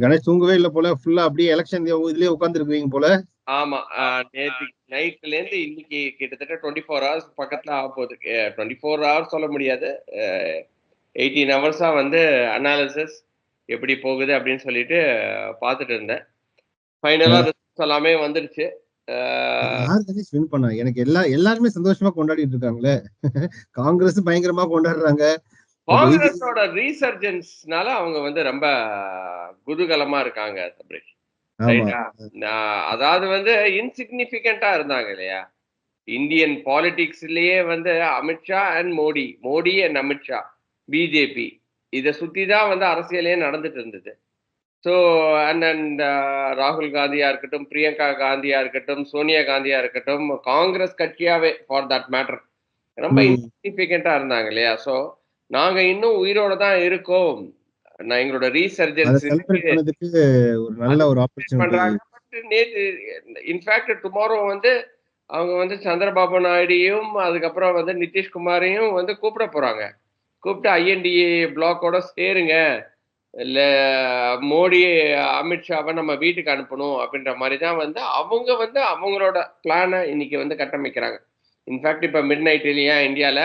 கணேஷ் தூங்கவே இல்ல போல. ஃபுல்லா அப்படியே எலெக்ஷன் இதுலயே உட்கார்ந்து போல. ஆமா. நேற்று நைட்ல இருந்து இன்னைக்கு கிட்டத்தட்ட டுவெண்ட்டி ஃபோர் ஹவர்ஸ் பக்கத்துல ஆக போகுது. டுவெண்ட்டி ஃபோர் ஹவர்ஸ் சொல்ல முடியாது. எயிட்டீன் ஹவர்ஸா வந்து அனாலிசிஸ் எப்படி போகுது அப்படின்னு சொல்லிட்டு பார்த்துட்டு இருந்தேன். ஃபைனலா ரிசல்ட்ஸ் எல்லாமே கணேஷ் வின் பண்ணா? எனக்கு எல்லா எல்லாருமே சந்தோஷமா கொண்டாடிட்டு இருக்காங்களே. காங்கிரஸ் பயங்கரமா கொண்டாடுறாங்க. காங்கிரஸோட ரீசர்ஜன்ஸ்னால அவங்க வந்து ரொம்ப குதூகலமா இருக்காங்க அதாவது வந்து இன்சிக்னிபிகண்டா இருந்தாங்க இல்லையா? இந்தியன் பாலிடிக்ஸ்லயே வந்து Amit Shah and Modi. Modi and Amit Shah BJP இதை சுத்தி தான் வந்து அரசியலே நடந்துட்டு இருந்தது. ஸோ அண்ட் அண்ட் ராகுல் காந்தியா இருக்கட்டும் பிரியங்கா காந்தியா இருக்கட்டும் சோனியா காந்தியா இருக்கட்டும் காங்கிரஸ் கட்சியாவே ஃபார் தட் மேட்டர் ரொம்ப இன்சிக்னிபிகண்டா இருந்தாங்க இல்லையா? ஸோ நாங்க இன்னும் உயிரோட தான் இருக்கோம். நான் எங்களோட ரீசர்ஜன்ஸ் ஒரு நல்ல ஒரு ஆப்பர்ச்சுனிட்டி நேற்று இன்ஃபேக்ட் டுமாரோ வந்து அவங்க வந்து சந்திரபாபு நாயுடையும் அதுக்கப்புறம் வந்து நிதிஷ்குமாரையும் வந்து கூப்பிட போறாங்க. கூப்பிட்டு ஐஎன்டிஏ பிளாக்கோட சேருங்க. இல்ல மோடி அமித்ஷாவை நம்ம வீட்டுக்கு அனுப்பணும் அப்படின்ற மாதிரி தான் வந்து அவங்க வந்து அவங்களோட பிளானை இன்னைக்கு வந்து கட்டமைக்கிறாங்க. இன்ஃபேக்ட் இப்ப மிட் நைட் இல்லையா இந்தியால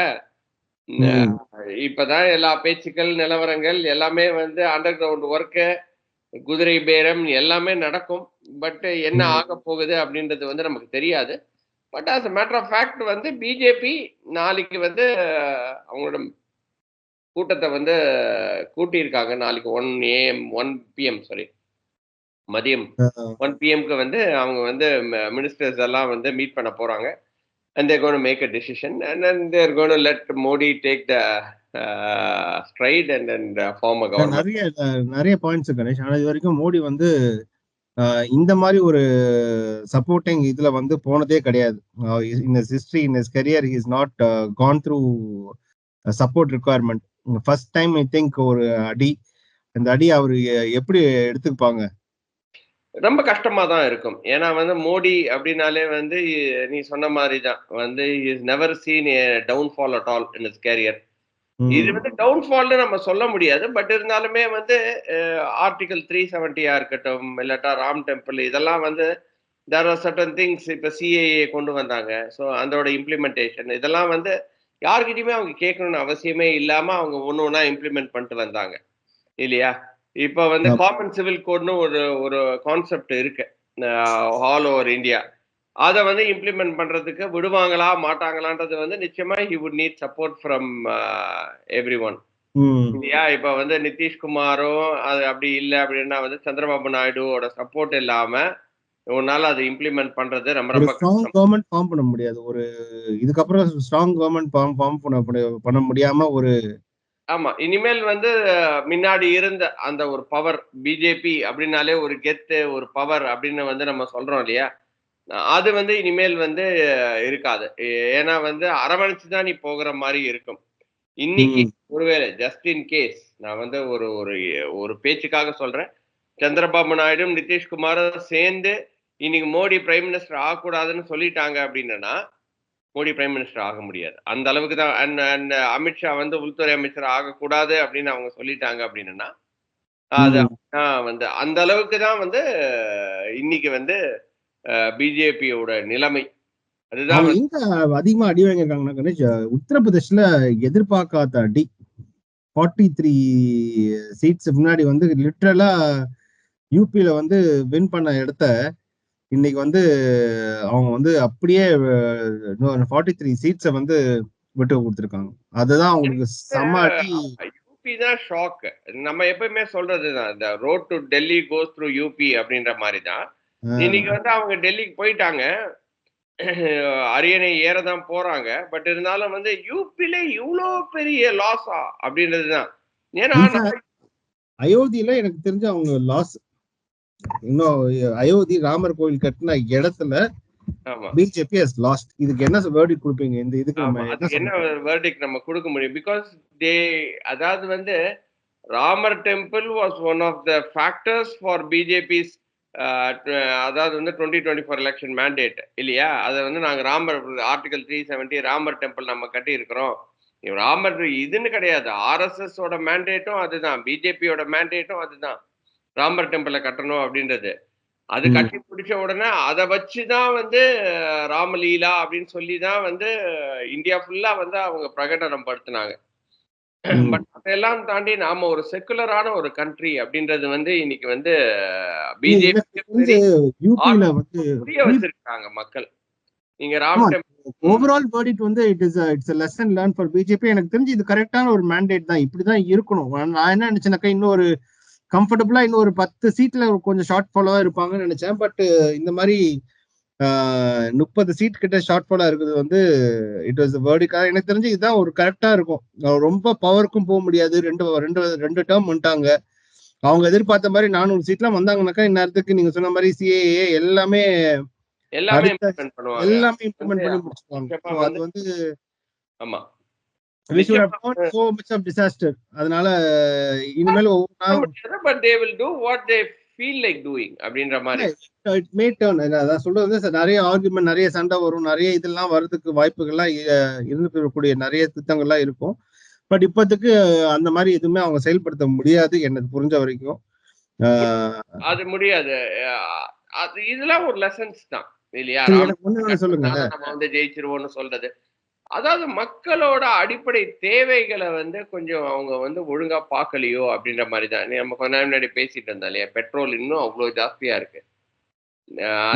இப்பதான் எல்லா பேச்சுக்கள் நிலவரங்கள் எல்லாமே வந்து அண்டர் கிரவுண்ட் ஒர்க்கு குதிரை பேரம் எல்லாமே நடக்கும். பட் என்ன ஆக போகுது அப்படின்றது வந்து நமக்கு தெரியாது. But as a matter of fact வந்து பிஜேபி நாளைக்கு வந்து அவங்களோட கூட்டத்தை வந்து கூட்டியிருக்காங்க. நாளைக்கு one AM one PM sorry மதியம் ஒன் பிஎம்க்கு வந்து அவங்க வந்து மினிஸ்டர்ஸ் எல்லாம் வந்து மீட் பண்ண போறாங்க. And they're going to make a decision and then they're going to let Modi take the uh, stride and then uh, form a government. நிறைய நிறைய பாயிண்ட்ஸ் கணேஷ். ஆனா இது வரைக்கும் மோடி வந்து இந்த மாதிரி ஒரு சப்போர்ட்டிங் இதுல வந்து போனதே கிடையாது. In his history in his career is not gone through support requirement first time I think ஒரு அடி. அந்த அடி அவர் எப்படி எடுத்துப்பாங்க? ரொம்ப கஷ்டமா தான் இருக்கும். ஏன்னா வந்து மோடி அப்படின்னாலே வந்து நீ சொன்ன மாதிரி தான் வந்து his never seen a downfall at all in his career இது வந்து டவுன்ஃபால்னு நம்ம சொல்ல முடியாது. பட் இருந்தாலுமே வந்து ஆர்டிகல் த்ரீ செவன்டியா இருக்கட்டும் இல்லாட்டா ராம் டெம்பிள் இதெல்லாம் வந்து தேர் ஆர் சர்டன் திங்ஸ் இப்போ சிஏஏ கொண்டு வந்தாங்க. ஸோ அதோட இம்ப்ளிமெண்டேஷன் இதெல்லாம் வந்து யாருக்கிட்டையுமே அவங்க கேட்கணும்னு அவசியமே இல்லாம அவங்க ஒன்று ஒன்றா இம்ப்ளிமெண்ட் பண்ணிட்டு வந்தாங்க. இல்லையா? இப்போ வந்து காமன் சிவில் கோட்னு ஒரு ஒரு கான்செப்ட் இருக்கு. ஆல் ஓவர் இந்தியா அதை வந்து இம்ப்ளிமெண்ட் பண்றதுக்கு விடுவாங்களா மாட்டாங்களான்றது வந்து நிச்சயமா he would need support from every one இல்லையா? இப்ப வந்து நிதிஷ்குமாரும் அது அப்படி இல்லை அப்படின்னா வந்து சந்திரபாபு நாயுடுவோட சப்போர்ட் இல்லாம உன்னால அதை இம்ப்ளிமெண்ட் பண்றது ரொம்ப ரொம்ப ஸ்ட்ராங் கவர்மெண்ட் ஃபார்ம் பண்ண முடியாது. ஒரு இதுக்கப்புறம் ஸ்ட்ராங் கவர்மெண்ட் ஃபார்ம் ஃபார்ம் பண்ண பண்ண முடியாம ஒரு ஆமா இனிமேல் வந்து முன்னாடி இருந்த அந்த ஒரு பவர் பிஜேபி அப்படின்னாலே ஒரு கெத்து ஒரு பவர் அப்படின்னு வந்து நம்ம சொல்றோம் இல்லையா? அது வந்து இனிமேல் வந்து இருக்காது. ஏன்னா வந்து அரவணைச்சு தான் நீ போகிற மாதிரி இருக்கும். இன்னைக்கு ஒருவேளை ஜஸ்ட் இன் கேஸ் நான் வந்து ஒரு ஒரு ஒரு பேச்சுக்காக சொல்றேன். சந்திரபாபு நாயுடும் நிதிஷ்குமாரும் சேர்ந்து இன்னைக்கு மோடி பிரைம் மினிஸ்டர் ஆகக்கூடாதுன்னு சொல்லிட்டாங்க அப்படின்னா மோடி பிரைம் மினிஸ்டர் ஆக முடியாது. அந்த அளவுக்கு தான் அண்ட் அண்ட் அமித்ஷா வந்து உள்துறை அமைச்சர் ஆகக்கூடாது அப்படின்னு அவங்க சொல்லிட்டாங்க அப்படின்னா அது வந்து அந்த அளவுக்கு தான் வந்து இன்னைக்கு வந்து பிஜேபியோட நிலைமை. அதுதான் எங்க அதிகமா அடி வாங்கியிருக்காங்கன்னா கணேஷ் உத்தரப்பிரதேஷ்ல எதிர்பார்க்காத அடி. ஃபார்ட்டி த்ரீ சீட்ஸ் முன்னாடி வந்து லிட்ரலா யூபியில வந்து வின் பண்ண இடத்த இன்னைக்கு வந்து அவங்க வந்து அப்படியே ஃபார்ட்டி த்ரீ சீட்ஸை வந்து விட்டு கொடுத்துருக்காங்க. அதுதான் அவங்களுக்கு செம்ம யூபி தான் ஷாக் நம்ம எப்பயுமே சொல்றதுதான் இந்த road to Delhi goes through UP அப்படின்ற மாதிரி தான். இன்னைக்கு வந்து அவங்க டெல்லிக்கு போயிட்டாங்க. அரியணை ஏற தான் போறாங்க. பட் இருந்தாலும் வந்து யூபில இவ்வளோ பெரிய லாஸா அப்படின்றதுதான் ஏன்னா அயோத்தியில எனக்கு தெரிஞ்ச அவங்க லாஸ் இன்னும் அயோத்தி ராமர் கோவில் கட்டின இடத்துல பிஜேபி ஹஸ் லாஸ்ட் இதுக்கு என்ன வேர்டிக் கொடுப்பீங்க? இந்த இதுக்கு நம்ம என்ன வேர்டிக் நம்ம கொடுக்க முடியும்? பிகாஸ் தே அதாவது வந்து Ramar temple was one of the factors for BJP's அதாவது வந்து twenty twenty four election mandate இல்லையா? அதை வந்து நாங்கள் Ramar article three seventy Ramar temple நம்ம கட்டி இருக்கிறோம் ராமர் இதுன்னு கிடையாது. ஆர்எஸ்எஸோட மேண்டேட்டும் அதுதான். பிஜேபியோட மேண்டேட்டும் அதுதான். ராமர் டெம்பிள கட்டணும் அப்படின்றது. அது. கட்டி பிடிச்ச உடனே அதை வச்சுதான் வந்து அஹ், ராமலீலா அப்படின்னு சொல்லி தான் வந்து இந்தியா ஃபுல்லா வந்து அவங்க பிரகடனம் படுத்தினாங்க. பட் அதெல்லாம் தாண்டி நாம ஒரு செக்குலரான ஒரு கண்ட்ரி அப்படின்றது வந்து இன்னைக்கு வந்து பிஜேபி வந்து புரிய வச்சிருக்காங்க மக்கள். நீங்க ராம் ஓவரால் வேர்டிட் வந்து it is it's lesson learn for BJP எனக்கு தெரிஞ்சு இது கரெக்டான ஒரு மேண்டேட் தான். இப்படிதான் இருக்கணும். நான் என்ன நினைச்சேனாக்கா இன்னொரு கம்ஃபர்டபுளா இன்னும் ஒரு பத்து சீட்ல கொஞ்சம் ஷார்ட் ஃபாலோவா இருப்பாங்கன்னு நினைச்சேன். பட் இந்த மாதிரி முப்பது சீட் கிட்ட ஷார்ட் ஃபாலா இருக்குது வந்து இட் வாஸ் வேர்டிக்கா எனக்கு தெரிஞ்சு இதுதான் ஒரு கரெக்டா இருக்கும். ரொம்ப பவருக்கும் போக முடியாது. ரெண்டு ரெண்டு ரெண்டு டேர்ம் வந்துட்டாங்க. அவங்க எதிர்பார்த்த மாதிரி நானூறு சீட்லாம் வந்தாங்கனாக்கா இந்நேரத்துக்கு நீங்க சொன்ன மாதிரி சிஏஏ எல்லாமே எல்லாமே இம்ப்ளிமெண்ட் பண்ணி So அது வந்து ஆமா. We should have நிச்சயமா not so much of disaster. அதனால இனிமேல் ஒவ்வொரு நாள் but they will do what they feel like doing அப்படின்ற மாதிரி. அதான் சொல்றது வந்து நிறைய ஆர்குமெண்ட் நிறைய சண்டை வரும் நிறைய இதெல்லாம் வர்றதுக்கு வாய்ப்புகள்லாம் இருந்துக்கூடிய நிறைய திட்டங்கள்லாம் இருக்கும். பட் இப்போதைக்கு அந்த மாதிரி எதுவுமே அவங்க செயல்படுத்த முடியாது எனக்கு புரிஞ்ச வரைக்கும். அது முடியாது. அது இதெல்லாம் ஒரு லெசன்ஸ் தான் இல்லையா? சொல்லுங்க நம்ம வந்து ஜெயிச்சிருவோம்னு சொல்றது. அதாவது மக்களோட அடிப்படை தேவைகளை வந்து கொஞ்சம் அவங்க வந்து ஒழுங்கா பார்க்கலையோ அப்படின்ற மாதிரி தான். நம்ம கொஞ்ச நேரம் முன்னாடி பேசிட்டு இருந்தோம் இல்லையா? பெட்ரோல் இன்னும் அவ்வளோ ஜாஸ்தியா இருக்கு.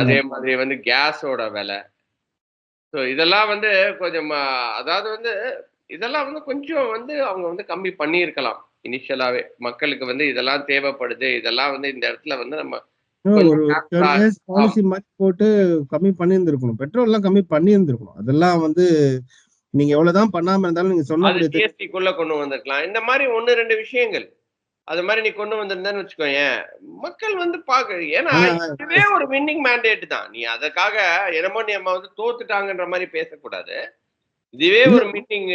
அதே மாதிரி வந்து கேஸோட விலை. ஸோ இதெல்லாம் வந்து கொஞ்சம் அதாவது வந்து இதெல்லாம் வந்து கொஞ்சம் வந்து அவங்க வந்து கம்மி பண்ணியிருக்கலாம். இனிஷியலாவே மக்களுக்கு வந்து இதெல்லாம் தேவைப்படுது. இதெல்லாம் வந்து இந்த இடத்துல வந்து நம்ம பாலிசி மாதிரி போட்டு கம்மி பண்ணியிருந்திருக்கணும். பெட்ரோல் எல்லாம் கம்மி பண்ணியிருந்திருக்கணும். அதெல்லாம் வந்து நீங்க எவ்வளவுதான் பண்ணாம இருந்தாலும் நீங்க ஜிஎஸ்டிக்குள்ள கொண்டு வந்திருக்கலாம். இந்த மாதிரி ஒண்ணு ரெண்டு விஷயங்கள். அது மாதிரி நீ கொண்டு வந்திருந்தேன்னு வச்சுக்கோயேன். மக்கள் வந்து பாக்க ஏன்னா இதுவே ஒரு வின்னிங் மேண்டேட் தான். நீ அதுக்காக என்னமோ நீ நம்ம வந்து தோத்துட்டாங்கன்ற மாதிரி பேசக்கூடாது. இதுவே ஒரு வின்னிங்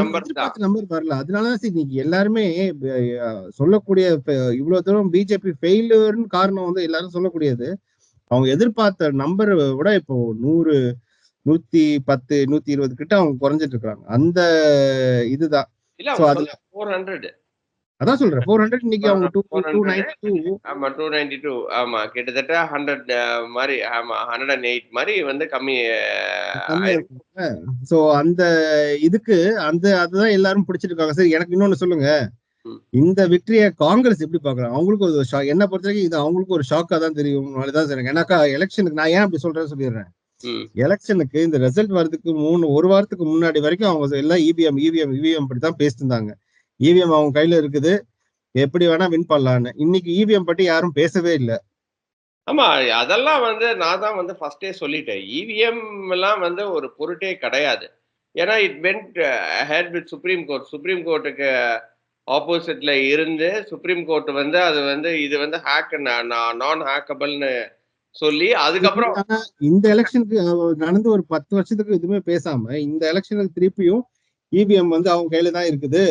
நம்பர் தான். நம்பர் வரல. அதனாலதான் சரி நீங்க எல்லாருமே சொல்லக்கூடிய இவ்வளவு தூரம் பிஜேபி ஃபெயிலியர்னு காரணம் வந்து எல்லாரும் சொல்லக்கூடியது. அவங்க எதிர்பார்த்த நம்பர் விட இப்போ நூறு நூத்தி பத்து நூத்தி இருபது கிட்ட அவங்க குறைஞ்சிட்டு இருக்காங்க. அந்த இதுதான். அதான் சொல்றேன். ஃபோர் ஹண்ட்ரட் இன்னைக்கு அவங்க டூ 400. டூ நைன்டி டூ ஆமா டூ நைன்டி டூ ஆமா கிட்டத்தட்ட ஹண்ட்ரட் மாதிரி ஆமா ஹண்ட்ரட் அண்ட் எயிட் மாதிரி வந்து கம்மி சோ அந்த இதுக்கு அந்த அதுதான் எல்லாரும் பிடிச்சிருக்காங்க. சரி எனக்கு இன்னொன்னு சொல்லுங்க. இந்த விக்டரிய காங்கிரஸ் எப்படி பாக்குறாங்க அவங்களுக்கு ஒரு ஷாக் என்ன பொறுத்த வரைக்கும் இது அவங்களுக்கு ஒரு ஷாக்கா தான் தெரியும். தான் சரி ஏன்னாக்கா எலெக்ஷனுக்கு நான் ஏன் அப்படி சொல்றேன்னு சொல்லிடுறேன். எலெக்ஷனுக்கு இந்த ரிசல்ட் வரதுக்கு மூணு ஒரு வாரத்துக்கு முன்னாடி வரைக்கும் அவங்க எல்லாம் இபிஎம் இவிஎம் இவிஎம் பற்றி தான் பேசிட்டு இருந்தாங்க இவிஎம் அவங்க கையில இருக்குது. எப்படி வேணா வின் பண்ணலான்னு. இன்னைக்கு இவிஎம் பற்றி யாரும் பேசவே இல்லை. ஆமா அதெல்லாம் வந்து நான் தான் வந்து ஃபர்ஸ்டே சொல்லிட்டேன். இவிஎம் எல்லாம் வந்து ஒரு பொருட்டே கிடையாது. ஏன்னா it went head with supreme court supreme கோர்ட்டுக்கு ஆப்போசிட்ல இருந்து சுப்ரீம் கோர்ட் வந்து அது வந்து இது வந்து ஹேக் நான் ஹேக்கபிள்னு சொல்லி அதுக்கப்புறம் இந்த எலெக்ஷனுக்கு நடந்து ஒரு பத்து வருஷத்துக்கு எதுவுமே பேசாம இந்த எலெக்ஷனுக்கு திருப்பியும் இவிஎம் வந்து அவங்க கையில தான் இருக்குது.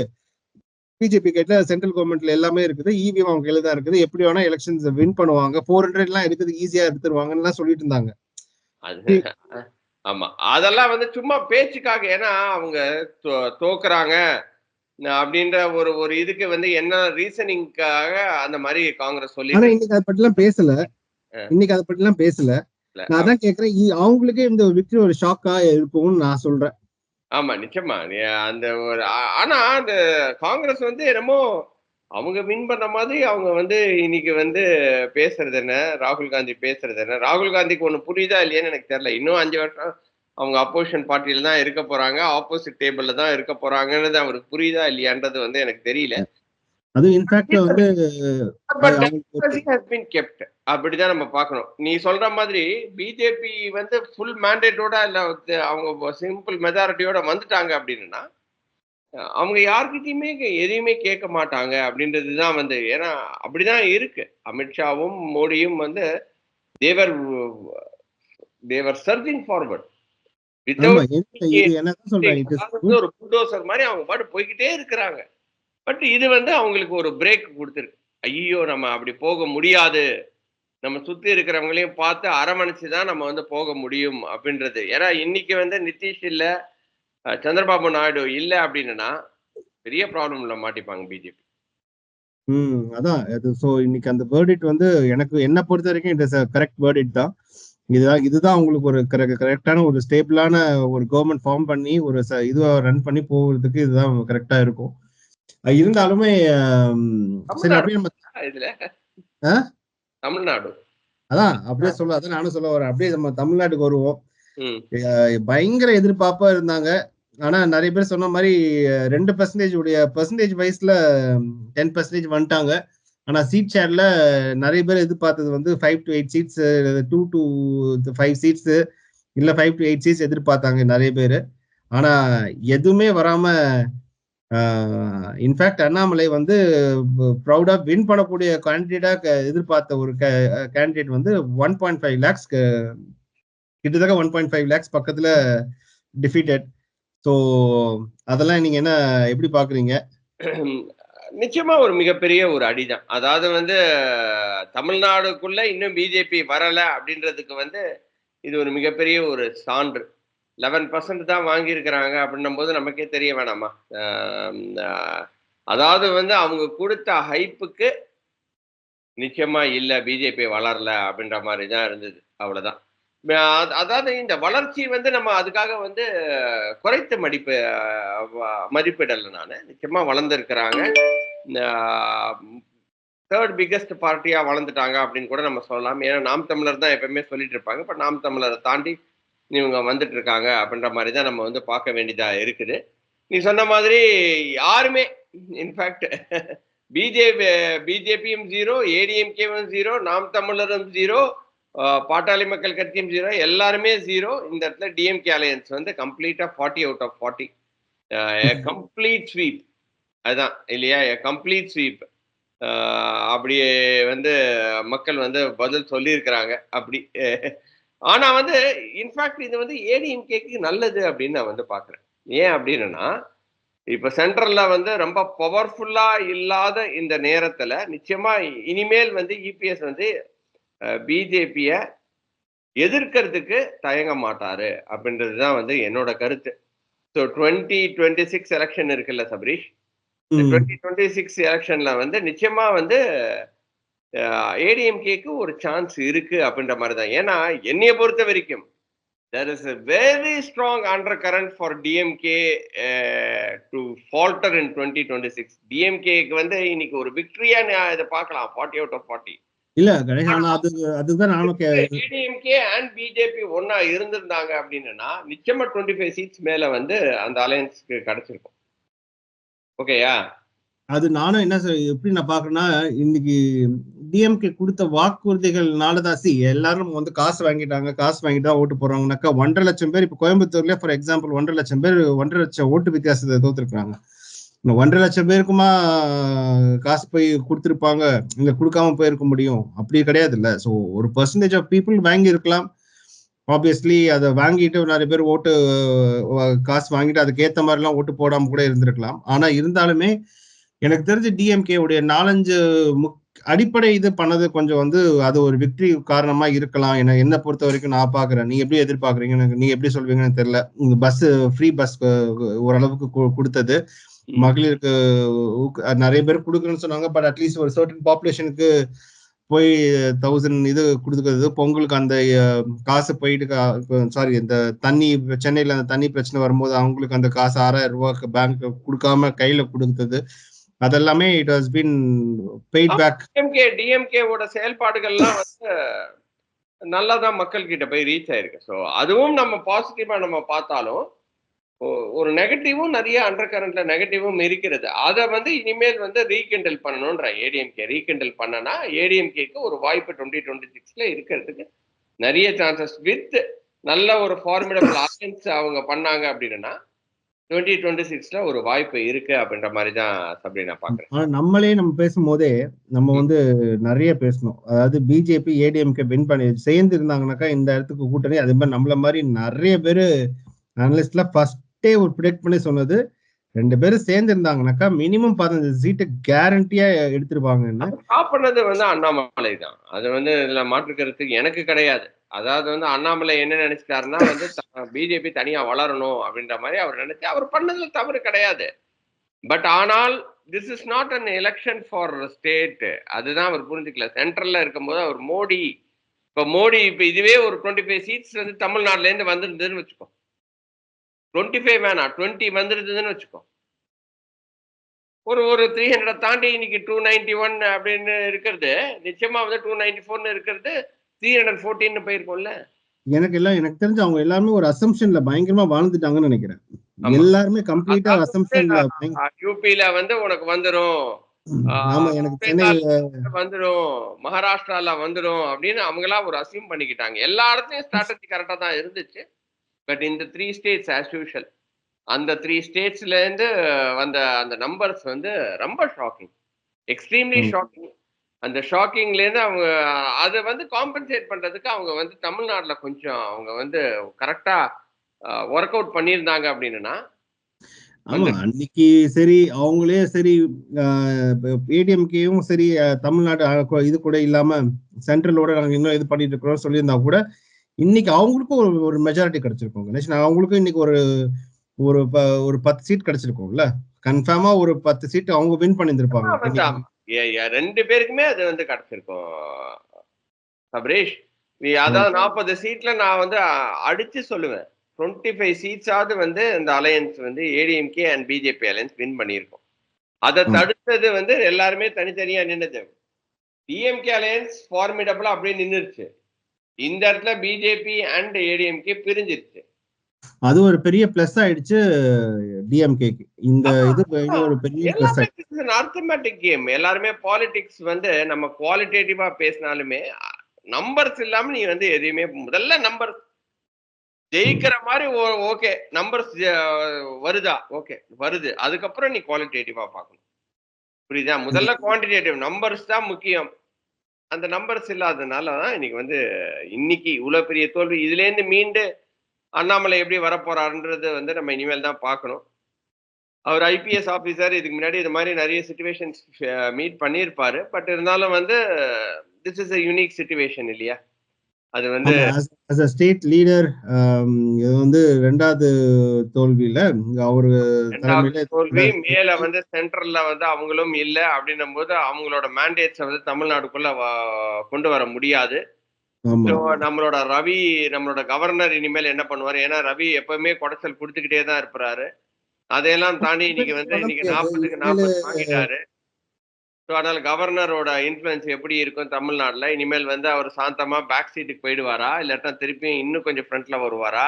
பிஜேபி கையில சென்ட்ரல் கவர்மெண்ட்ல எல்லாமே இருக்குது. இவிஎம் அவங்க கையில தான் இருக்குது. எப்படி வேணா எலெக்ஷன்ஸ் வின் பண்ணுவாங்க. ஃபோர் ஹண்ட்ரட் எல்லாம் எடுக்கிறது ஈஸியா எடுத்துருவாங்கன்னு எல்லாம் சொல்லிட்டு இருந்தாங்க. ஆமா. அதெல்லாம் வந்து சும்மா பேச்சுக்காக ஏன்னா அவங்க தோக்குறாங்க. அப்படின்ற ஒரு ஒரு இதுக்கு வந்து என்ன ரீசனிங்காக அந்த மாதிரி காங்கிரஸ் சொல்லி இன்னைக்கு அதை பத்தி எல்லாம் பேசல. இன்னைக்கு அதை பத்தி எல்லாம் பேசல நான் தான் கேக்குறேன். அவங்களுக்கே இந்த விக்டரி ஒரு ஷாக்கா இருக்கும்னு நான் சொல்றேன். ஆமா நிச்சயமா. நீ அந்த ஒரு ஆனா அந்த காங்கிரஸ் வந்து என்னமோ அவங்க வின் பண்ண மாதிரி அவங்க வந்து இன்னைக்கு வந்து பேசுறது என்ன? ராகுல் காந்தி பேசுறது என்ன? ராகுல் காந்திக்கு ஒண்ணு புரியுதா இல்லையான்னு எனக்கு தெரியல. இன்னும் அஞ்சு வருஷம் அவங்க அப்போசிஷன் பார்ட்டியில தான் இருக்க போறாங்க. ஆப்போசிட் டேபிள்ல தான் இருக்க போறாங்கன்றது அவருக்கு புரியுதா இல்லையான்றது வந்து எனக்கு தெரியல. அது இன்ஃபேக்ட் வந்து அப்படிதான் நம்ம பார்க்கணும். நீ சொல்ற மாதிரி பிஜேபி வந்து ஃபுல் மேண்டேட்டோட இல்ல அவங்க சிம்பிள் மெஜாரிட்டியோட வந்துட்டாங்க அப்படின்னா அவங்க யார்கிட்டயுமே எதையுமே கேட்க மாட்டாங்க அப்படின்றது தான் வந்து ஏன்னா அப்படிதான் இருக்கு. அமித்ஷாவும் மோடியும் வந்து they are they are charging forward ஒரு புல்டோசர் மாதிரி அவங்க பாட்டு போய்கிட்டே இருக்கிறாங்க. பட் இது வந்து அவங்களுக்கு ஒரு பிரேக் கொடுத்துருக்கு. ஐயோ நம்ம அப்படி போக முடியாது. நம்ம சுத்தி இருக்கிறவங்களையும் பார்த்து அரவணைச்சு தான் நம்ம வந்து போக முடியும் அப்படின்றது. ஏன்னா இன்னைக்கு வந்து நிதிஷ் இல்ல சந்திரபாபு நாயுடு இல்ல அப்படின்னா பெரிய ப்ராப்ளம்ல மாட்டிப்பாங்க பிஜேபி ம் அதான். அது ஸோ இன்னைக்கு அந்த வேர்டிட் வந்து எனக்கு என்ன பொறுத்த வரைக்கும் இட் இஸ் கரெக்ட் வேர்டிட் தான். இதுதான் இதுதான் உங்களுக்கு ஒரு கரெக்டான ஒரு ஸ்டேபிளான ஒரு கவர்மெண்ட் ஃபார்ம் பண்ணி ஒரு இதுவா ரன் பண்ணி போகிறதுக்கு இதுதான் கரெக்டா இருக்கும். இருந்தாலுமே சரி அப்படியே நம்ம? தமிழ்நாடு. அதான் அப்படியே சொல்ல அதான் நானும் சொல்ல வரேன். அப்படியே நம்ம தமிழ்நாட்டுக்கு வருவோம். பயங்கர எதிர்பார்ப்பா இருந்தாங்க. ஆனா நிறைய பேர் சொன்ன மாதிரி ரெண்டு பர்சன்டேஜ் உடைய பர்சன்டேஜ் வைஸ்ல டென் பர்சன்டேஜ் வந்துட்டாங்க. ஆனா சீட் ஷேர்ல நிறைய பேர் எதிர்பார்த்தது வந்து five to eight seats two to five seats இல்ல ஃபைவ் டு எயிட் சீட்ஸ் எதிர்பார்த்தாங்க நிறைய பேர். ஆனா எதுவுமே வராம இன்ஃபேக்ட் அண்ணாமலை வந்து ப்ரௌடாக வின் பண்ணக்கூடிய கேண்டிடேட்டாக எதிர்பார்த்த ஒரு கேண்டிடேட் வந்து ஒன் பாயிண்ட் ஃபைவ் லேக்ஸ் கிட்டத்தட்ட ஒன் பாயிண்ட் ஃபைவ் லேக்ஸ் பக்கத்தில் டிஃபீட்டட் ஸோ அதெல்லாம் நீங்கள் என்ன எப்படி பார்க்குறீங்க நிச்சயமா ஒரு மிகப்பெரிய ஒரு அடிதான். அதாவது வந்து தமிழ்நாடுக்குள்ள இன்னும் பிஜேபி வரல அப்படின்றதுக்கு வந்து இது ஒரு மிகப்பெரிய ஒரு சான்று. லெவன் பர்சன்ட் தான் வாங்கியிருக்கிறாங்க அப்படின்னும் போது நமக்கே தெரிய வேணாமா? அதாவது வந்து அவங்க கொடுத்த ஹைப்புக்கு நிச்சயமா இல்ல பிஜேபி வளரல அப்படின்ற மாதிரி தான் இருந்தது அவ்வளவுதான். அதாவது இந்த வளர்ச்சி வந்து நம்ம அதுக்காக வந்து குறைத்த மடிப்பு மதிப்பிடலை நான். நிச்சயமா வளர்ந்துருக்கிறாங்க. தேர்ட் பிக்கஸ்ட் பார்ட்டியா வளர்ந்துட்டாங்க அப்படின்னு கூட நம்ம சொல்லலாம். ஏன்னா நாம் தமிழர் தான் எப்பவுமே சொல்லிட்டு இருப்பாங்க. இப்போ நாம் தமிழரை தாண்டி இவங்க வந்துட்டு இருக்காங்க அப்படின்ற மாதிரி தான் நம்ம வந்து பார்க்க வேண்டியதா இருக்குது. நீ சொன்ன மாதிரி யாருமே இன்ஃபேக்ட் பிஜேபி பிஜேபியும் ஜீரோ ஏடிஎம்கேவும் ஜீரோ நாம் தமிழரும் ஜீரோ பாட்டாளி மக்கள் கட்சியும் ஜீரோ எல்லாருமே ஜீரோ இந்த இடத்துல டிஎம்கே அலையன்ஸ் வந்து கம்ப்ளீட்டா forty out of forty complete sweep அதுதான் இல்லையா? கம்ப்ளீட் ஸ்வீப் அப்படியே வந்து மக்கள் வந்து பதில் சொல்லியிருக்கிறாங்க. அப்படி ஆனா வந்து இன்ஃபேக்ட் இது வந்து ஏடிஎம்கேக்கு நல்லது அப்படின்னு நான் வந்து பாக்குறேன். ஏன் அப்படின்னா இப்ப சென்ட்ரல்ல வந்து ரொம்ப பவர்ஃபுல்லா இல்லாத இந்த நேரத்துல நிச்சயமா இனிமேல் வந்து இபிஎஸ் வந்து பிஜேபிய எதிர்க்கிறதுக்கு தயங்க மாட்டாரு அப்படின்றது தான் வந்து என்னோட கருத்து. So twenty twenty six election இருக்குல்ல சபரீஷ்? டுவெண்ட்டி டுவெண்ட்டி சிக்ஸ் எலெக்ஷன்ல வந்து நிச்சயமா வந்து ஏடிஎம்கேக்கு ஒரு சான்ஸ் இருக்கு அப்படின்ற மாதிரி தான் ஏன்னா என்னைய பொறுத்த வரைக்கும் there is a very strong undercurrent for DMK uh, to falter in 2026. DMK க்கு வந்து இன்னைக்கு ஒரு விக்டரியா இதை பார்க்கலாம் 40 out of 40. இல்ல கணேஷ் ஆனா அது அதுதான் நானும் ஏடிஎம்கே அண்ட் பிஜேபி ஒன்னா இருந்திருந்தாங்க அப்படின்னா நிச்சயமா டுவெண்ட்டி ஃபைவ் சீட்ஸ் மேல வந்து அந்த அலையன்ஸ்க்கு கிடைச்சிருக்கும் ஓகேயா அது நானும் என்ன சொல்- எப்படி நான் பாக்குறேன்னா இன்னைக்கு டிஎம்கே கொடுத்த வாக்குறுதிகள்னாலதான் சி எல்லாரும் வந்து காசு வாங்கிட்டாங்க காசு வாங்கிட்டு தான் ஓட்டு போறாங்கனாக்கா ஒன்றரை லட்சம் பேர் இப்ப கோயம்புத்தூர்ல ஃபார் எக்ஸாம்பிள் ஒன்றரை லட்சம் பேர் ஒன்றரை லட்சம் ஓட்டு வித்தியாசத்தை தோத்துருக்காங்க இந்த ஒன்றரை லட்சம் பேருக்குமா காசு போய் கொடுத்துருப்பாங்க இங்க கொடுக்காம போயிருக்க முடியும்? அப்படி கிடையாது இல்ல ஸோ ஒரு பர்சன்டேஜ் ஆஃப் பீப்புள் வாங்கி இருக்கலாம் ஆப்வியஸ்லி அதை வாங்கிட்டு நிறைய பேர் ஓட்டு காசு வாங்கிட்டு அதுக்கேற்ற மாதிரிலாம் ஓட்டு போடாம கூட இருந்திருக்கலாம். ஆனா இருந்தாலுமே எனக்கு தெரிஞ்சு டிஎம்கே உடைய நாலஞ்சு முக் அடிப்படை இது பண்ணது கொஞ்சம் வந்து அது ஒரு விக்டரி காரணமா இருக்கலாம். என என்ன பொறுத்த வரைக்கும் நான் பாக்குறேன் நீங்க எப்படி எதிர்பார்க்கறீங்க? எனக்கு நீங்க எப்படி சொல்வீங்கன்னு தெரியல. இந்த பஸ் ஃப்ரீ பஸ் ஓரளவுக்கு கொடுத்தது. மகளிருக்கு நிறைய பேர் கொடுக்குறேன்னு சொன்னாங்க. பட் அட்லீஸ்ட் ஒரு சர்டன் பாப்புலேஷனுக்கு போய் தௌசண்ட் இது கொடுக்குறது பொங்கலுக்கு அந்த காசு போயிட்டு சாரி இந்த தண்ணி சென்னையில அந்த தண்ணி பிரச்சனை வரும்போது அவங்களுக்கு அந்த காசு ஆறாயிரம் ரூபாய்க்கு பேங்க் கொடுக்காம கையில கொடுத்தது. அதெல்லாமே it has been paid back DMK டிஎம்கேவோட செயல்பாடுகள்லாம் வந்து நல்லா தான் மக்கள் கிட்ட போய் ரீச் ஆயிருக்கு. ஸோ அதுவும் நம்ம பாசிட்டிவா நம்ம பார்த்தாலும் ஒரு நெகட்டிவும் நிறைய அண்டர் கரண்ட்ல நெகட்டிவும் இருக்கிறது. அதை வந்து இனிமேல் வந்து ரீகெண்டல் பண்ணணுன்ற ஏடிஎம்கே ரீகெண்டல் பண்ணனா ஏடிஎம்கேக்கு ஒரு வாய்ப்பு டுவெண்ட்டி டுவெண்ட்டி சிக்ஸ்ல இருக்கிறதுக்கு நிறைய சான்சஸ் வித் நல்ல ஒரு ஃபார்மிடபிள் ஆடியன்ஸ் அவங்க பண்ணாங்க அப்படின்னா டுவெண்ட்டி டுவெண்ட்டி சிக்ஸ்ல ஒரு வாய்ப்பு இருக்கு அப்படின்ற மாதிரி தான் அப்படி நான் பாக்குறேன். நம்மளே நம்ம பேசும்போதே நம்ம வந்து நிறைய பேசணும். அதாவது பிஜேபி ஏடிஎம்கே வின் பண்ணி சேர்ந்து இருந்தாங்கனாக்கா இந்த இடத்துக்கு கூட்டணி அதே மாதிரி நம்மள மாதிரி நிறைய பேரு அனலிஸ்ட்ல ஃபர்ஸ்டே ஒரு ப்ரிடிக்ட் பண்ணி சொன்னது ரெண்டு பேரும் சேர்ந்து இருந்தாங்கனாக்கா மினிமம் பதினஞ்சு சீட்டு கேரண்டியா எடுத்துருவாங்கன்னு பண்ணது வந்து அண்ணாமலை தான். அது வந்து இதுல மாற்று கருத்து எனக்கு கிடையாது. அதாவது வந்து அண்ணாமலை என்ன நினைச்சிட்டாருன்னா வந்து பிஜேபி தனியா வளரணும் அப்படின்ற மாதிரி அவர் நினைச்சு அவர் பண்ணதுல தவறு கிடையாது. பட் ஆனால் this is not an election for state அதுதான் அவர் புரிஞ்சுக்கல. சென்ட்ரல்ல இருக்கும்போது அவர் மோடி இப்போ மோடி இப்போ இதுவே ஒரு டுவெண்ட்டி ஃபைவ் சீட்ஸ் வந்து தமிழ்நாட்டிலேருந்து வந்திருந்ததுன்னு வச்சுக்கோ. டுவெண்ட்டி ஃபைவ் வேணாம் டுவெண்ட்டி வந்திருந்ததுன்னு வச்சுக்கோ. ஒரு ஒரு த்ரீ ஹண்ட்ரட் தாண்டி இன்னைக்கு டூ நைன்டி ஒன் அப்படின்னு இருக்கிறது நிச்சயமா வந்து டூ நைன்டி ஃபோர்னு இருக்கிறது த்ரீ ஹண்ட்ரட் ஃபோர்டீன் போயிருக்கோம்ல. எனக்கு எல்லாம் எனக்கு தெரிஞ்சு அவங்க எல்லாருமே ஒரு அசம்ஷன்ல பயங்கரமா வாழ்ந்துட்டாங்கன்னு நினைக்கிறேன். எல்லாருமே கம்ப்ளீட்டா அசம்ஷன்ல யூபியில வந்து உனக்கு வந்துரும். ஆமா எனக்கு சென்னை வந்துரும். மகாராஷ்டிரால வந்துரும் அப்படின்னு அவங்களா ஒரு அசியூம் பண்ணிக்கிட்டாங்க. எல்லா இடத்துலயும் ஸ்ட்ராட்டஜி கரெக்டா தான் இருந்துச்சு. பட் இந்த த்ரீ ஸ்டேட்ஸ் ஆஸ் யூஷுவல் அந்த த்ரீ ஸ்டேட்ஸ்ல இருந்து வந்த அந்த நம்பர்ஸ் வந்து ரொம்ப ஷாக்கிங் எக்ஸ்ட்ரீம்லி. ஷாக்கிங் அந்த ஷாக்கிங்ல இருந்து அவங்க அதை வந்து காம்பன்சேட் பண்றதுக்கு அவங்க வந்து தமிழ்நாட்டுல கொஞ்சம் அவங்க வந்து கரெக்டா ஒர்க் அவுட் பண்ணியிருந்தாங்க அப்படின்னா ஆமா அன்னைக்கு சரி அவங்களே சரி ஏடிஎம்கேயும் சரி தமிழ்நாடு இது கூட இல்லாம சென்ட்ரலோட நாங்க இன்னும் இது பண்ணிட்டு இருக்கிறோம் சொல்லியிருந்தா கூட இன்னைக்கு அவங்களுக்கும் ஒரு ஒரு மெஜாரிட்டி கிடைச்சிருக்கும் கணேஷ். நான் அவங்களுக்கும் இன்னைக்கு ஒரு ஒரு ஒரு பத்து சீட் கிடைச்சிருக்கும்ல. கன்ஃபார்மா ஒரு பத்து சீட் அவங்க வின் பண்ணியிருந்திருப்பாங்க. ரெண்டு பேருக்குமே அது வந்து கிடைச்சிருக்கும். சபரேஷ் நீ அதாவது நாற்பது சீட்ல நான் வந்து அடிச்சு சொல்லுவேன். டுவெண்ட்டி ஃபைவ் சீட்ஸாவது வந்து இந்த அலையன்ஸ் வந்து ADMK and BJP alliance win பண்ணியிருக்கோம். அதை. தடுத்தது வந்து எல்லாருமே தனித்தனியா நின்னது டிஎம்கே அலையன்ஸ் ஃபார்மிடபிளா அப்படியே நின்னுருச்சு. இந்த இடத்துல பிஜேபி அண்ட் ஏடிஎம்கே பிரிஞ்சிருச்சு. அது ஒரு பெரிய பிளஸ் ஆயிடுச்சு டிஎம்கேக்கு இந்த இது ஒரு பெரிய அர்த்தமேட்டிக் கேம் எல்லாருமே பாலிடிக்ஸ் வந்து நம்ம குவாலிட்டேட்டிவா பேசினாலுமே நம்பர்ஸ் இல்லாம நீ வந்து எதையுமே முதல்ல நம்பர் ஜெயிக்கிற மாதிரி ஓகே நம்பர்ஸ் வருதா? ஓகே வருது. அதுக்கப்புறம் நீ குவாலிட்டேட்டிவா பார்க்கணும். புரியுதா? முதல்ல குவான்டிடேட்டிவ் நம்பர்ஸ் தான் முக்கியம். அந்த நம்பர்ஸ் இல்லாததுனால தான் இன்னைக்கு வந்து இன்னைக்கு இவ்வளவு பெரிய தோல்வி. இதுல இருந்து மீண்டு அண்ணாமலை எப்படி வரப்போறாருன்றது வந்து நம்ம இனிமேல் தான் பார்க்கணும். அவர் ஐபிஎஸ் ஆஃபீஸர் இதுக்கு முன்னாடி இது மாதிரி நிறைய சுச்சுவேஷன்ஸ் மீட் பண்ணியிருப்பாரு. பட் இருந்தாலும் வந்து this is a unique situation இல்லையா? அது வந்து அஸ் அ ஸ்டேட் லீடர் இது வந்து ரெண்டாவது தோல்வியில அவரு தோல்வி மேல வந்து சென்ட்ரல்ல வந்து அவங்களும் இல்ல அப்படின்னும் போது அவங்களோட மேண்டேட்ஸை வந்து தமிழ்நாடுக்குள்ள கொண்டு வர முடியாது. நம்மளோட ரவி நம்மளோட கவர்னர் இனிமேல் என்ன பண்ணுவாரு? ஏன்னா ரவி எப்பவுமே குடைச்சல் கொடுத்துக்கிட்டே தான் இருப்பாரு. அதையெல்லாம் தாண்டி இன்னைக்கு வந்து இன்னைக்கு நாற்பதுக்கு நாற்பது வாங்கிட்டாரு. ஸோ அதனால கவர்னரோட இன்ஃப்ளூயன்ஸ் எப்படி இருக்கும் தமிழ்நாட்டுல? இனிமேல் வந்து அவர் சாந்தமா பேக் சீட்டுக்கு போயிடுவாரா? இல்லாட்டா திருப்பியும் இன்னும் கொஞ்சம் ஃப்ரண்ட்ல வருவாரா?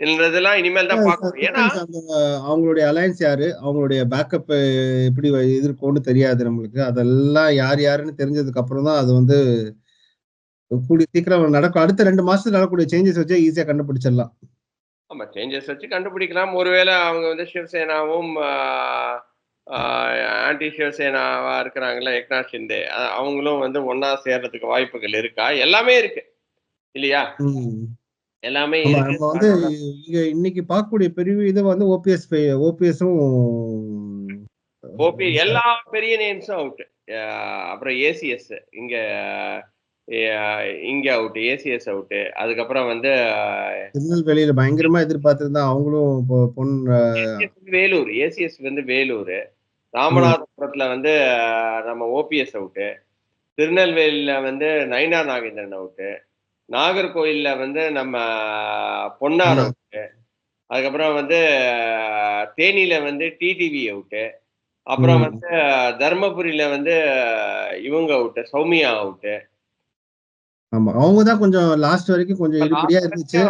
இல்லதெல்லாம் இனிமேல் தான் பார்க்கணும். ஏன்னா அவங்களுடைய அலையன்ஸ் யாரு? அவங்களுடைய பேக்கப் எப்படி எதிர்க்கோன்னு தெரியாது நம்மளுக்கு. அதெல்லாம் யார் யாருன்னு தெரிஞ்சதுக்கு அப்புறம் தான் அது வந்து கூடிய சீக்கிரம் நடக்கும். அடுத்த ரெண்டு மாசத்துல நடக்கக்கூடிய சேஞ்சஸ் வச்சு ஈஸியா கண்டுபிடிச்சிடலாம். ஆமா சேஞ்சஸ் வச்சு கண்டுபிடிக்கலாம். ஒருவேளை அவங்க வந்து சிவசேனாவும் ஆன்டி சிவசேனாவா இருக்கிறாங்கல்ல ஏக்நாத் அஹ் அவங்களும் வந்து ஒண்ணா சேர்றதுக்கு வாய்ப்புகள் இருக்கா? எல்லாமே இருக்கு. இல்லையா. எல்லாமே நம்ம வந்து இங்க இன்னைக்கு பார்க்கக்கூடிய பெரிய இது வந்து ஓபிஎஸ் ஓபிஎஸும் ஓபி எல்லா பெரிய நேம்ஸும் அவுட் அப்புறம் ஏசிஎஸ் இங்க இங்க அவுட் ஏசிஎஸ் அவுட் அதுக்கப்புறம் வந்து திருநெல்வேலியில பயங்கரமா எதிர்பார்த்திருந்தா அவங்களும் இப்போ பொன் வேலூர் ஏசிஎஸ் வந்து வேலூர். ராமநாதபுரத்துல வந்து நம்ம ஓபிஎஸ் அவுட்டு திருநெல்வேலியில வந்து நயினா நாகேந்திரன் அவுட்டு நாகர்கோயில்ல வந்து நம்ம பொன்னார் அவுட்டு அதுக்கப்புறம் வந்து தேனியில வந்து டிடிவி அவுட்டு அப்புறம். வந்து தர்மபுரியில வந்து இவங்க அவுட்டு சௌமியா அவுட்டு ஆமா. அவங்க தான் கொஞ்சம் லாஸ்ட் வரைக்கும் கொஞ்சம் இடிப்படியா இருந்துச்சு.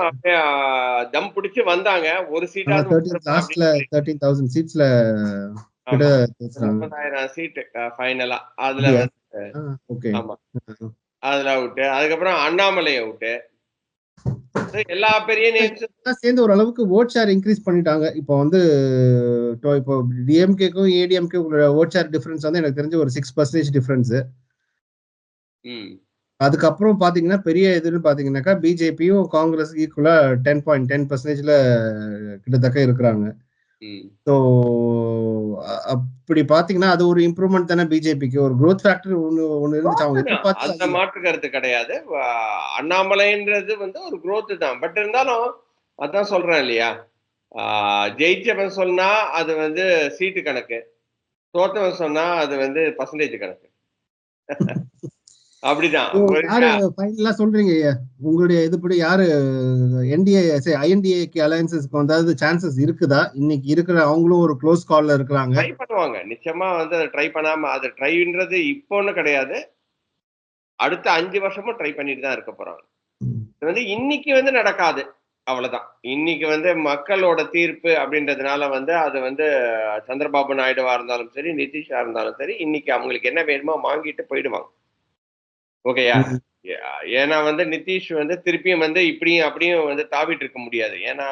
தம் பிடிச்சு வந்தாங்க. ஒரு தேர்ட்டீன் லாஸ்ட்ல தேர்ட்டீன் தௌசண்ட் சீட்ஸ்ல கிட்ட சீட்டு ஃபைனலா அதுல ஓகே ஆமா. அதுல அவுட்டு அதுக்கப்புறம் அண்ணாமலை அவுட்டு எல்லா பெரிய சேர்ந்து ஒரு அளவுக்கு ஓட் ஷேர் இன்க்ரீஸ் பண்ணிட்டாங்க. இப்போ வந்து இப்போ டிஎம்கேக்கும் ஏடிஎம்கே ஓட் ஷேர் டிஃபரன்ஸ் வந்து எனக்கு தெரிஞ்ச ஒரு சிக்ஸ் பர்சன்டேஜ் டிஃபரன்ஸ் ம். அதுக்கப்புறம் பாத்தீங்கன்னா பெரிய இதுன்னு பாத்தீங்கன்னாக்கா பிஜேபியும் காங்கிரஸ் ஈக்குவலா டென் பாயிண்ட் டென் பர்சன்டேஜ்ல கிட்டத்தக்க இருக்கிறாங்க. ஸோ அப்படி பாத்தீங்கன்னா அது ஒரு இம்ப்ரூவ்மெண்ட் தானே பிஜேபிக்கு ஒரு growth ஃபேக்டர் ஒன்னு ஒன்னு இருந்துச்சு. அவங்க அந்த மாற்று கருத்து கிடையாது. அண்ணாமலைன்றது வந்து ஒரு growth தான். பட் இருந்தாலும் அதான் சொல்றேன் இல்லையா? ஜெயிச்சவன் சொன்னா அது வந்து சீட்டு கணக்கு. தோத்தவன் சொன்னா அது வந்து பர்சன்டேஜ் கணக்கு. அப்படிதான். சொல்றீங்க ஐயா? உங்களுடைய இதுபடி யாரு என்டிஏ ஐஎன்டிஏக்கு அலையன்சஸ்க்கு வந்தாவது சான்சஸ் இருக்குதா? இன்னைக்கு இருக்கிற அவங்களும் ஒரு க்ளோஸ் கால்ல இருக்கிறாங்க. ட்ரை பண்ணுவாங்க. நிச்சயமா வந்து அதை ட்ரை பண்ணாம அது ட்ரைன்றது இப்போன்னு கிடையாது. அடுத்த அஞ்சு வருஷமும் ட்ரை பண்ணிட்டு தான் இருக்க போறாங்க. இது வந்து இன்னைக்கு வந்து நடக்காது. அவ்வளவுதான். இன்னைக்கு வந்து மக்களோட தீர்ப்பு அப்படின்றதுனால வந்து அது வந்து சந்திரபாபு நாயுடுவா இருந்தாலும் சரி நிதிஷா இருந்தாலும் சரி இன்னைக்கு அவங்களுக்கு என்ன வேணுமோ வாங்கிட்டு போயிடுவாங்க. ஓகேயா ம். ஏன்னா வந்து நிதிஷ் வந்து திருப்பியும் வந்து இப்படியும் அப்படியும் வந்து தாவிட்டு இருக்க முடியாது. ஏன்னா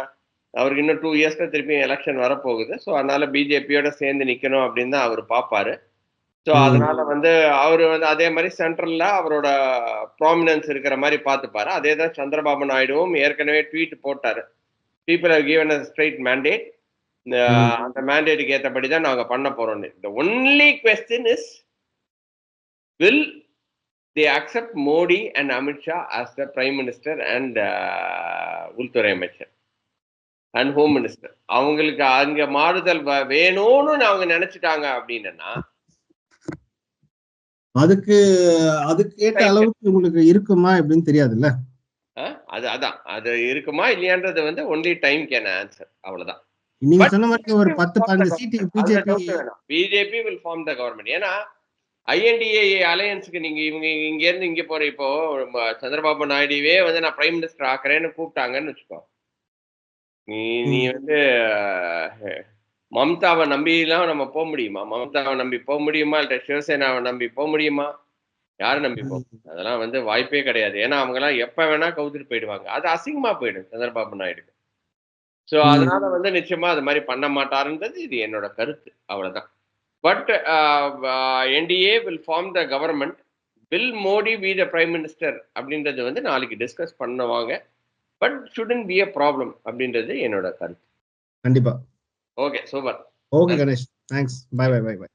அவருக்கு இன்னும் டூ இயர்ஸ்ல திருப்பியும் எலெக்ஷன் வரப்போகுது. ஸோ அதனால பிஜேபியோட சேர்ந்து நிக்கணும் அப்படின்னு தான் அவர் பார்ப்பாரு ஸோ ம். அதனால வந்து அவர் வந்து அதே மாதிரி சென்ட்ரல்ல அவரோட ப்ராமினன்ஸ் இருக்கிற மாதிரி பார்த்துப்பாரு அதே தான் சந்திரபாபு நாயுடுவும் ஏற்கனவே ட்வீட் போட்டாரு. People have given a straight mandate. இந்த ம். அந்த மேண்டேட்டுக்கு ஏற்றபடி தான் நாங்கள் பண்ண போறோம்னு. The only question is will they accept Modi and Amit Shah as the prime minister and uh, உள்துறை அமைச்சர் அண்ட் ஹோம் மினிஸ்டர் அவங்களுக்கு அங்க மாறுதல் வேணும்னு அவங்க நினைச்சிட்டாங்க அப்படின்னா அதுக்கு அதுக்கு ஏற்ற அளவுக்கு உங்களுக்கு இருக்குமா எப்படின்னு தெரியாதுல்ல? அது அதான். அது இருக்குமா இல்லையான்றது வந்து ஒன்லி டைம் கேன் ஆன்சர் அவ்வளவுதான். நீங்க சொன்ன மாதிரி ஒரு பத்து பதினஞ்சு seat BJP BJP will form the government ஏன்னா ஐஎன்டிஏ அலையன்ஸுக்கு நீங்க இவங்க இங்க இருந்து இங்க போற இப்போ சந்திரபாபு நாயுடுவே வந்து நான் பிரைம் மினிஸ்டர் ஆக்குறேன்னு கூப்பிட்டாங்கன்னு வச்சுக்கோ. நீ நீ. வந்து மம்தாவை நம்பிலாம் நம்ம போக முடியுமா? மம்தாவை நம்பி போக முடியுமா? இல்ல சிவசேனாவை நம்பி போக முடியுமா? யாரை நம்பி போக அதெல்லாம் வந்து வாய்ப்பே கிடையாது. ஏன்னா அவங்க எல்லாம் எப்ப வேணா கவுத்துட்டு போயிடுவாங்க. அது அசிங்கமா போயிடும் சந்திரபாபு நாயுடுக்கு. ஸோ. அதனால வந்து நிச்சயமா அது மாதிரி பண்ண மாட்டாருன்றது இது என்னோட கருத்து. அவ்வளவுதான். But NDA will form the government will Modi be the prime minister அப்படின்றது வந்து நாளைக்கு டிஸ்கஸ் பண்ணுவாங்க. But shouldn't B a problem அப்படின்றது என்னோட கருத்து. கண்டிப்பா. Okay super okay Ganesh thanks bye bye bye bye